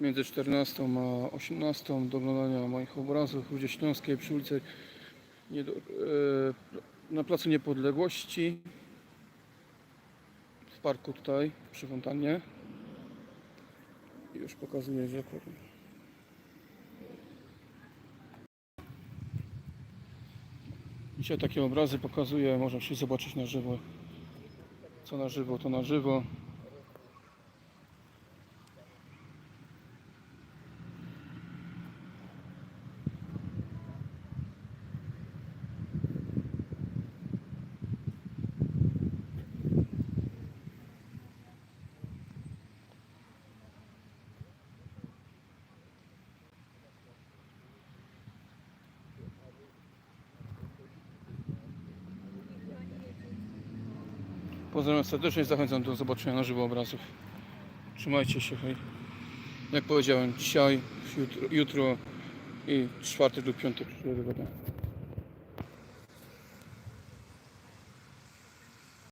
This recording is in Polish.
między 14 a 18 do oglądania moich obrazów Ludzie Śląskiej przy ulicy nie, na Placu Niepodległości w parku tutaj przy fontannie I już pokazuję że Dzisiaj takie obrazy pokazuję, można się zobaczyć na żywo. Co na żywo, to na żywo. Pozdrawiam serdecznie, zachęcam do zobaczenia na żywo obrazów. Trzymajcie się, hej. Jak powiedziałem, dzisiaj, jutro, jutro i czwartek lub piątek przyszłego dnia.